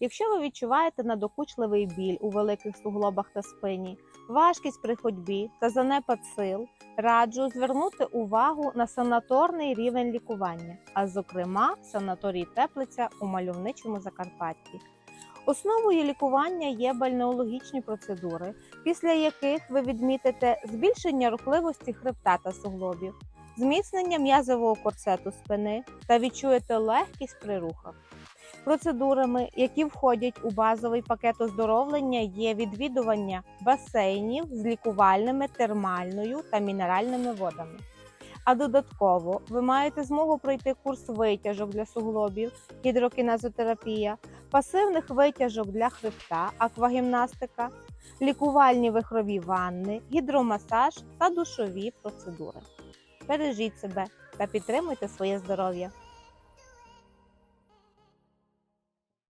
Якщо ви відчуваєте надокучливий біль у великих суглобах та спині, важкість при ходьбі та занепад сил, раджу звернути увагу на санаторний рівень лікування, а зокрема санаторій Теплиця у мальовничому Закарпатті. Основою лікування є бальнеологічні процедури, після яких ви відмітите збільшення рухливості хребта та суглобів, зміцнення м'язового корсету спини та відчуєте легкість при рухах. Процедурами, які входять у базовий пакет оздоровлення, є відвідування басейнів з лікувальними термальною та мінеральними водами. А додатково ви маєте змогу пройти курс витяжок для суглобів, гідрокінезотерапія, пасивних витяжок для хребта, аквагімнастика, лікувальні вихрові ванни, гідромасаж та душові процедури. Бережіть себе та підтримуйте своє здоров'я.